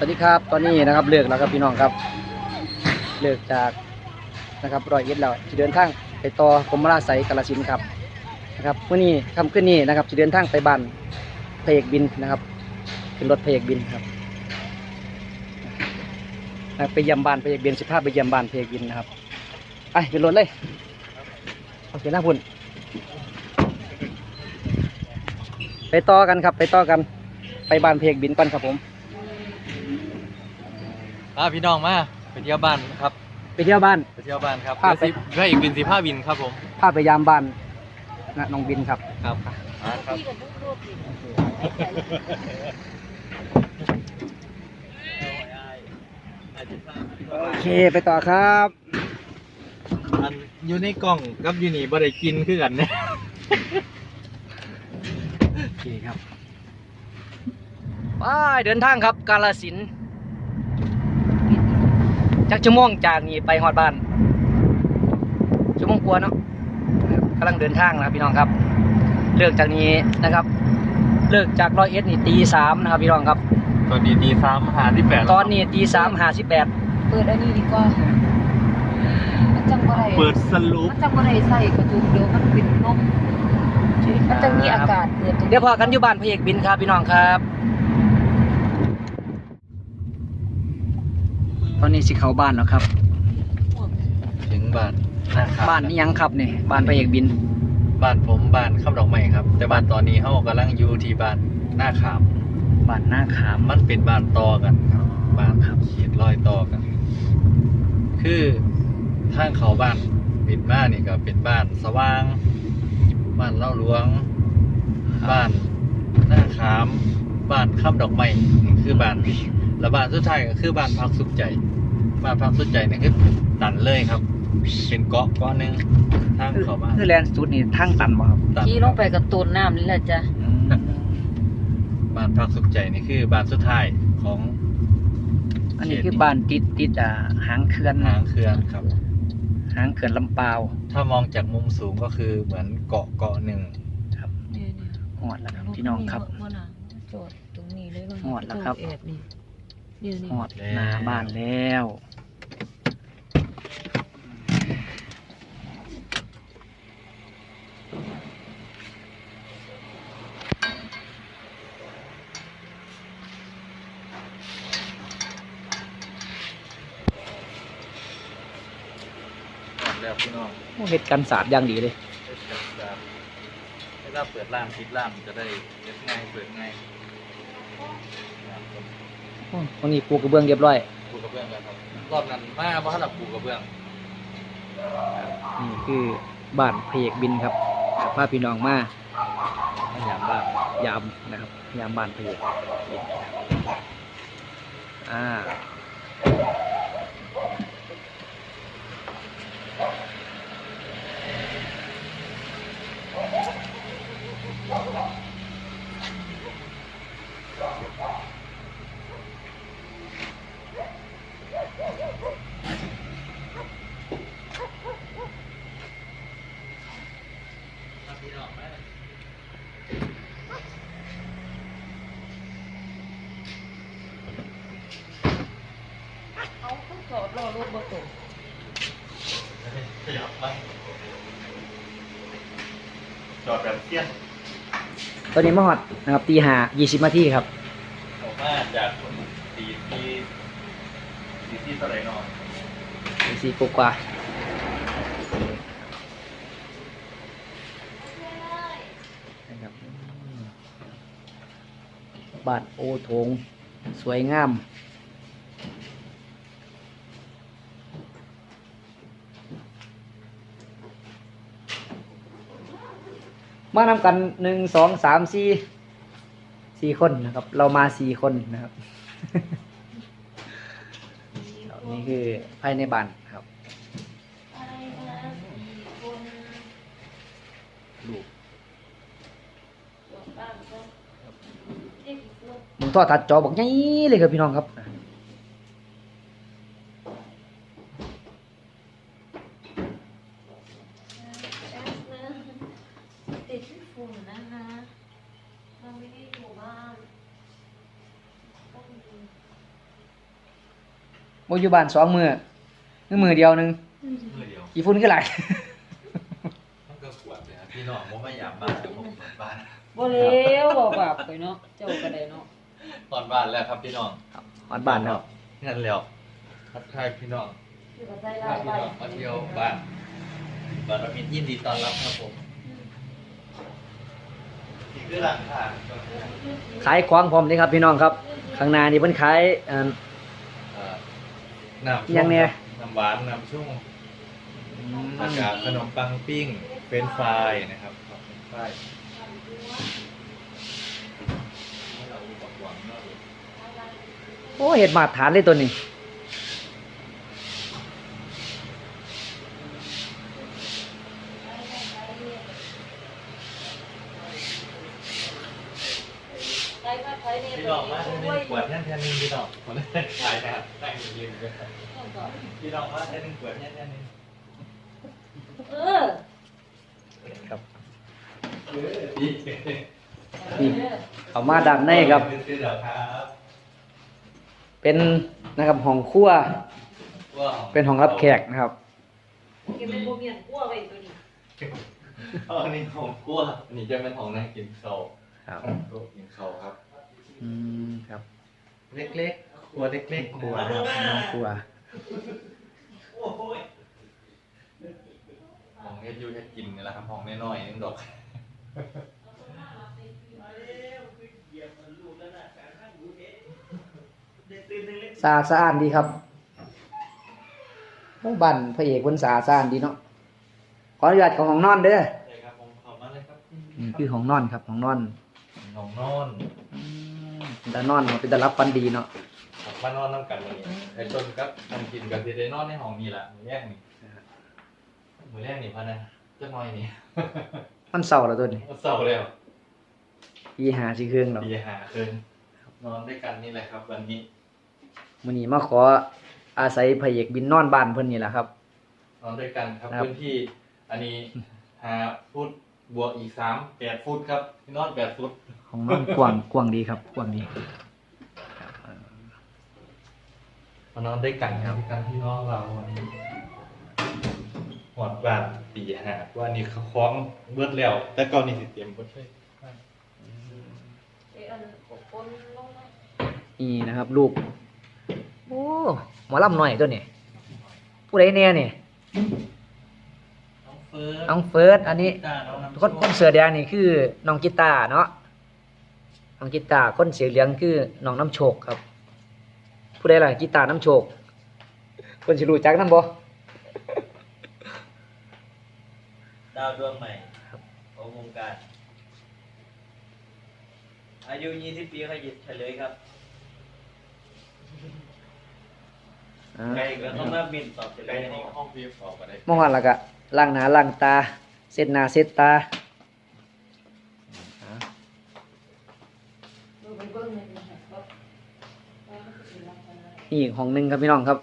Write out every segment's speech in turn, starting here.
สวัสดีครับ ตอนนี้นะครับเลิกแล้วครับพี่น้องครับ เลิกจากนะครับรอยเอ็ดแล้วจะเดินทางไปต่อกรมราชไสกาลสินครับนะครับเมื่อนี้คำขึ้นนี้นะครับจะเดินทางไปบ้านพระเอกบินนะครับ เป็นรถเพระเอกบินครับไปเยี่ยมบ้านเพระเอกบินสิภาพไปเยี่ยมบ้านเพระเอกบินนะครับไปขึ้นรถเลยโอเคหน้าพุ่นไปต่อกันครับ ไปต่อกันไปบ้านเพระเอกบินก่อนครับผม อ่าพี่น้องมาไปเที่ยวบ้านครับไปเที่ยวบ้าน ไปเที่ยวบ้านครับพาไปเดี๋ยวสิพระเอกบินสีผ้าบินครับผมพาไปยามบ้านนะน้องบินครับ ครับอ่าครับ โอเคไปต่อครับ อันอยู่ในกล่องกับอยู่นี่บ่ได้กินคือกันเนี่ยโอเคครับ ไปเดินทางครับกาลสินธุ์ จักชั่วโมงจากนี้ไปฮอดบ้านชั่วโมงกว่าเนาะกำลังเดินทางนะครับพี่น้องครับเลิกจากนี้นะครับ เลิกจากร้อยเอ็ดนี่ตีสามนะครับพี่น้องครับ ตอนนี้ตีสามหาที่แปดตอนนี้ตีสามห้าสิบแปดเปิดอันนี้ดีกว่ามันจังบ่ได้เปิดสรุปมันจังบ่ได้ใส่กระจุกเดี๋ยวมันเป็นลมมันจะมีอากาศเปิดตรงนี้เดี๋ยวพอกันอยู่บ้านพระเอกบินครับพี่น้องครับ ตอนนี้สิเข้าบ้านแล้วครับ ถึงบ้านนะครับบ้านนี่ยังครับนี่บ้านพระเอกบิน บ้านผมบ้านข้ามดอกไม้ครับ แต่บ้านตอนนี้เฮากำลังอยู่ที่บ้านหน้าขาม บ้านหน้าขามมันเป็นบ้านต่อกันครับบ้านครับเขียนรอยต่อกัน คือทางเขาบ้านปิดมานี่ก็เป็นบ้านสว่าง บ้านเล่าหลวง บ้านหน้าขาม บ้านข้ามดอกไม้นี่คือบ้าน แล้วบ้านสุดท้ายก็คือบ้านพักสุขใจ บ้านพักสุขใจนี่คือตันเลยครับ เป็นเกาะเกาะหนึงทางเขาบ้านคือแลนด์สุดนี่ทางตันบ่ครับตันขี่ลงไปกับตูนน้ำนี่แหละจ้ะบ้านพักสุขใจนี่คือบ้านสุดท้ายของ อันนี้คือบ้านติดติดอ่าหางเขื่อนหางเครือนครับ หางเขื่อนลำปาวถ้ามองจากมุมสูงก็คือเหมือนเกาะเกาะหนึ่งครับนี่หอดแล้วครับพี่น้องครับบ่น่ะจอดตรงนี้เลยหอดแล้วครับแอบ นี่นี่นี่หอดหน้าบ้านแล้วแล้วพี่น้องโอ้เฮ็ดกันศาสตร์อย่างดีเลยเวลาเปิดร้านปิดร้านจะได้เปิดง่ายเปิดง่ายโอ้ ตรงนี้ปูกระเบื้องเรียบร้อยปูกระเบื้องกันครับรอบนั้นมาเพราะถ้าเราปูกระเบื้องนี่คือบ้านพระเอกบินครับพาพี่น้องมาพยายามบ้างยามนะครับ ยามบ้านพระเอกบินอ่าเอา ขึ้นจอดรอรถบ่ตกขยับบ้างจอดแบบเตี้ยนตอนนี้มาฮอดนะครับตีห้ายี่สิบนาทีครับออกมาจากตีที่ตีที่เท่าไหร่นอนตีสี่กว่าๆนะครับบ้านโอโถงสวยงาม มานำกันหนึ่งสองสามสี่สี่คนนะครับ เรามาสี่คนนะครับ นี่คือภายในบ้านครับลูกมึงทอดทัดจอบอกงี้เลยครับพี่น้องครับ ติดที่ฝุ่นนะคะเราไม่ได้อยู่บ้านต้องมี บ่ อยู่บ้านสองมือนึงมือเดียวหนึงมือเดียวกี่ฝุ่นคือหลาย มันก็ขวดเลยครับพี่น้องผมไม่อยากบ้านแต่ผมเปิดบ้านบ่เลวบอกบาปไปเนาะเจ้าก็ได้เนาะตอนบ้านแล้วครับพี่น้องฮอดบ้านครับนั่นแล้วทักทายพี่น้องคือก็ใจพาร้ายพี่น้องมาเที่ยวบ้านบ้านเรามียินดีต้อนรับครับผมนี่คือหลังคาขายของพร้อมนี่ครับพี่น้องครับข้างหน้านี่เพิ่นขายเอ่อเอ่อ น้ำยังไงน้ำหวานน้ำชุ่มอากาศขนมปังปิ้งเฟรนช์ฟรายนะครับครับเฟรนช์ฟรายให้เราดูบอกหวังเนอะโอ้เห็ดมาตรฐานเลยตัวนี้ ใจก็ใจนี่พี่น้องมาเท่านึงขวดแท่นแท่นหนึงพี่น้องคนแรกขายนะครับแต่งยืนเลยพี่น้องมาแท่นหนึงขวดแท่นแท่นนึงเออครับนี่เอามาด้านในครับเดี๋ยวครับเป็นนะครับห้องครัวว้วเป็นห้องรับแขกนะครับกินเป็นบ่เมียนกลัวไว้ตัวนี้อ๋ออันนี้ของกลัวอันนี้จะเป็นของนั่งกินข้าว ครับโต๊ะกินข้าวครับ อืมครับ เล็กๆครัวเล็กๆครัวครับน้องครัวโอ้ยของเฮ็ดอยูเฮ็ดกินนี่แหละครับของน้อยๆนึงดอกสะอาดสะอาดดีครับโอ้บ้านพระเอกคนสะอาดสะอาดดีเนาะขออนุญาตของห้องนอนเด้อใช่ครับผมขอบมาเลยครับนี่คือห้องนอนครับห้องนอน น้องนอนอืมเป็นตานอนเนาะเป็นตารับฟันดีเนาะผมมานอนน้ำกันวันนี้ไอ้ต้นครับทำกินกับที่ได้นอนในห้องนี่แหละมือแรกนี่มือแรกนี่พะนะจะน้อยนี่มันเศร้าแล้วตัวนี้เศร้าแล้วปีหาสิเครื่องเนาะปีหาคืนนอนด้วยกันนี่แหละครับ วันนี้มื้อนี้มาขออาศัยพระเอกบินนอนบ้านเพิ่นนี่แหละครับ นอนด้วยกันครับครับพื้นที่ อันนี้หาฟุตบวกอีกสามแปดฟุตครับที่นอนแปดฟุต ห้องนอนกว้างกว้างดีครับกว้างดีครับเอ่อมานอนด้วยกันครับกันพี่น้องเราวันนี้หอดบาทตีหาว่านี่เขาคล้องเบิดแล้ว แต่เก่านี่สิเตรียมเบิดเลยเอ้อันคนลงมานี่นะครับ ลูกโอ้หมอลำหน่อยตัวนี้ผู้ใดแน่นี่น้องเฟิร์สน้องเฟิร์สอันนี้จ้าน้องน้ำคนคนเสือแดงนี่คือน้องกีตาร์เนาะ น้องกีตาร์คนเสียเหลืองคือน้องน้ำโชคครับผู้ใดล่ะกีตาร์น้ำโชคคนสิรู้จักนำบ่ดาวดวงใหม่ของวงการ อายุ 20 ปีขยิบเฉลยครับอ่าใครก็ต้องมาบินตอบเฉลใกล้ยห้ให้องครับห้องพีออกมาได้เมื่อวานและก็ล้างหน้าล้างตาเช็ดหน้าเช็ดตาอ่า ดูไปเบิ่งในนี่ครับว่ามันสิรักกั นได้นี่อีกห้องหนึงครับพี่น้องครับ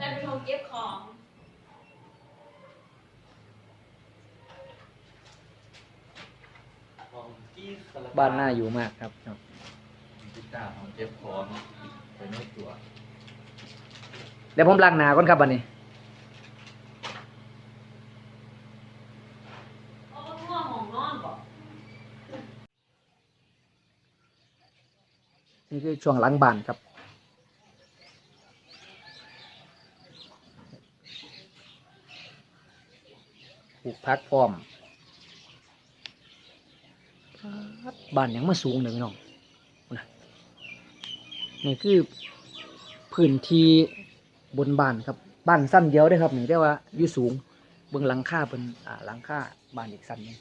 นั่นเป็นห้องเก็บของห้องที่สลับ้านน่าอยู่มากครับครับกีตาร์ของเจ็บคอเนาะไปไม่ตัว เดี๋ยวผมล้างหน้าก่อนครับบัดนี้ เอาห้องห้องนอนบ่ นี่คือช่วงหลังบานครับ ปลูกพักพร้อมบ้านยังมาสูงเลยพี่น้องนะนี่คือพื้นที่บนบ้านครับ บ้านสั้นเดียวเด้ครับนี่ได้ว่าอยู่สูงเบื้องหลังคาเป็นอ่าหลังคาบ้านอีกสั้นหนึง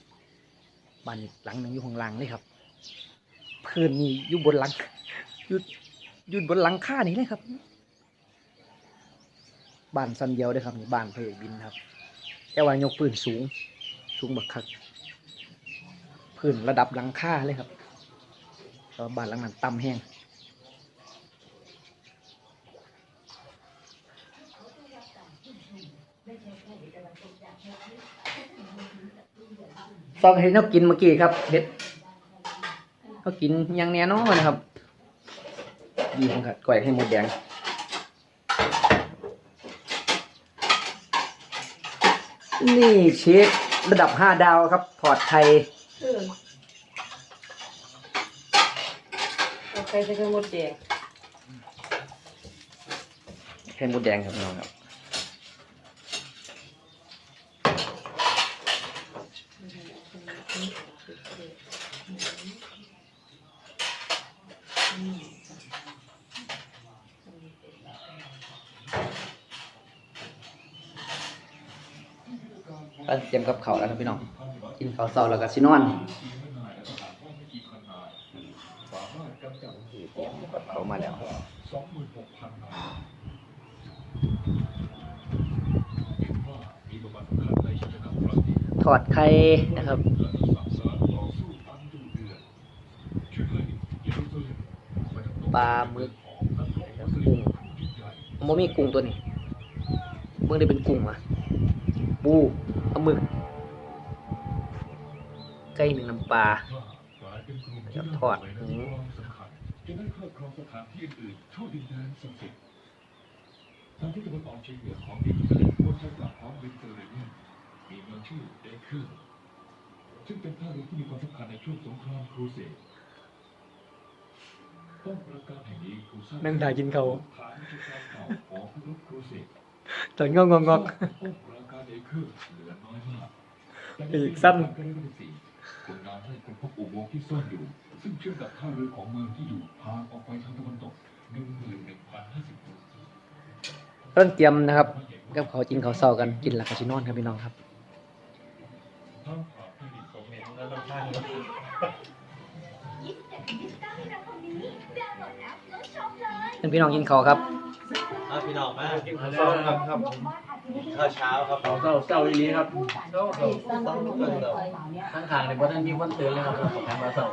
บ้านอีกหลังหนึ่งอยู่ข้างล่างเลยครับ พื้นนี่อยู่บนหลังอยู่อยู่บนหลังคานี่เลยครับบ้านสันเดียวเด้ครับนี่บ้านพระเอกบินครับแต่ว่ายกพื้นสูง สูงบักคักพื้นระดับหลังคาเลยครับแต่ว่าบ้านหลังนั้นต่ำแห้งซองเห็นเขากินเมื่อกี้ครับเห็ด เขากินอยังแน่นอนนะครับดีของขัดก่อยให้หมดแดงนี่เชฟระดับ5ดาวครับถอดไข่เออเอาใครจะเป็นหมดแดงไข่หมดแดงครับพี่น้องครับ เตรียมกับเขาวแล้วครับพี่น้อง กินข้าวเสาแล้วก็สินอนเขามาแล้วถอดไข่นะครับปลาหมึกกุ้งมันมีกุ้งตัวนี้เมื่อได้เป็นกุ้งอะปู ปลาหมึกไก่หนึ่งน้ำปลาแล้วทอดหมูจะได้ครอบครองสถานที่อื่นๆทั่วดินแดนศักดิ์สิทธิ์ทางที่ตะวันออกเฉียงเหนือของอิสราเอลบนชายฝั่งของเมดิเตอร์เรเนียนมีเมืองชื่อเดคอร์ซึ่งเป็นท่าเรือที่มีความสำคัญในช่วงสงครามครูเสดป้อมปราการแห่งนี้ถูกสร้างนั่งถ่ายกินเขาวฐานจุดการเก่าของพวกครูเสดตอนงอกงอกงอกป้อมปราการเดคอร์เหลือน้อยมาก อีกสั้นก็ได้ที่สี่คนงานให้คนพบอุโมงค์ที่ซ่อนอยู่ ซึ่งเชื่อมกับท่าเรือของเมืองที่อยู่ห่างออกไปทางตะวันตกหนึ่งหมื่นหนึ่งพันห้าสิบเริ่มเตรียมนะครับกับเขาวกินข้าวเสากันกินหลักกะชินอนครับพี่น้องครับผมเห็นแล้วต้องข้างแล้วเพื่อนพี่น้องกินข้าวครับเอาพี่น้องมากินข้าวเช้าครับครับ ข้าวเช้าครับข้าวเสาเสาอีนี้ครับต้องต้องต้องต้องข้างทางในบ้านที่วันเตือนเลยครับของทางมาเสา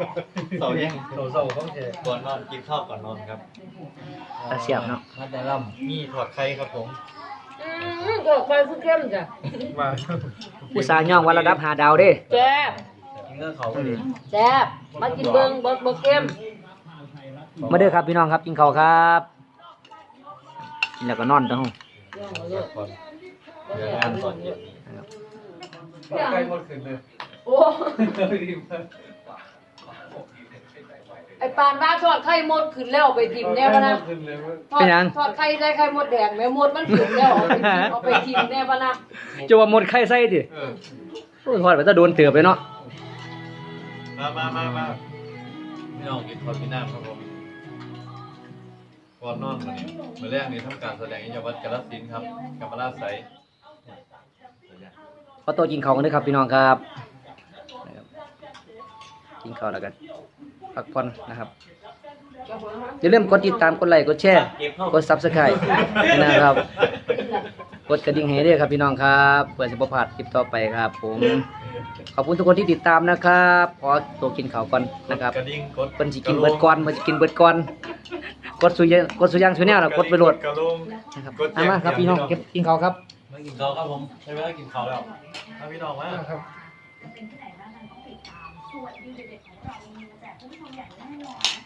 เสาร์ยังเสาเสาต้องเจอก่อนนอนกินข้าวก่อนนอนครับตาเสียบเนาะมาแต่ล่มีถอดไข่ครับผมอืมก็ไฟคือเข้มจ้ะผู้สาวย่องวันระดับหาดาวเด้แซ่บกินก็เขาอืมแซ่บมากินเบิ่งบ่บ่เข้มมาเด้อครับพี่น้องครับกินข้าวครับกินแล้วก็นอนเด้อย่อง เอาเลยก่อนเดี๋ยวงานตอนเย็นนี้ำใกล้หมดขึ้นเลยโอ้ไอ้ปานว่าทอดไข่มดขึ้นแล้วไปทิมแน่ปะนะขึ้นเลยว่าทอดทอดไข่ใส่ไข่มดแดงแม่มดมันขึ้นแล้วเอาไปทิมเอาไปทิมแน่ปะนะจะว่าหมดไข่ใส่ดิเออโอ้ยทอดไปถ้าโดนเตือบไปเนาะมามามามาพี่น้องกินข้าวกินน้ำครับผมก่อนนอนวันนี้มาแรกนี้ทำการแสดงอิยวัตรกาลสินธุ์ครับกับมาลาใส ขอตัวกินข้าวกันเด้อครับพี่น้องครับนะครับกินข้าวแล้วกันพักผ่อนนะครับอย่าลืมกดติดตามกดไลค์กดแชร์เก็บเข้ากด subscribe นะครับ กดกระดิ่งให้ด้วยครับพี่น้องครับเพื่อจะประพลาดคลิปต่อไปครับ ผม ขอบคุณทุกคนที่ติดตามนะครับขอตัวกินข้าวก่อนนะครับกระดิ่งกดเพิ่นสิกินเบิดก่อนเพิ่นสิกินเบิดก่อนกดสุยกดสุยางสุแนวแล้วกดไปโหลดกระลงนะครับกดแจ้เอามาครับพี่น้องเก็บกินข้าวครับ มากินข้าวครับผมใช่ไหมกินข้าวแล้วเอาพี่น้องมาครับเป็นที่ไหนบ้างกันต้องติดตามส่วนดีเด็ดๆของเรามีมาแจกคุณผู้ชมอย่างแน่นอน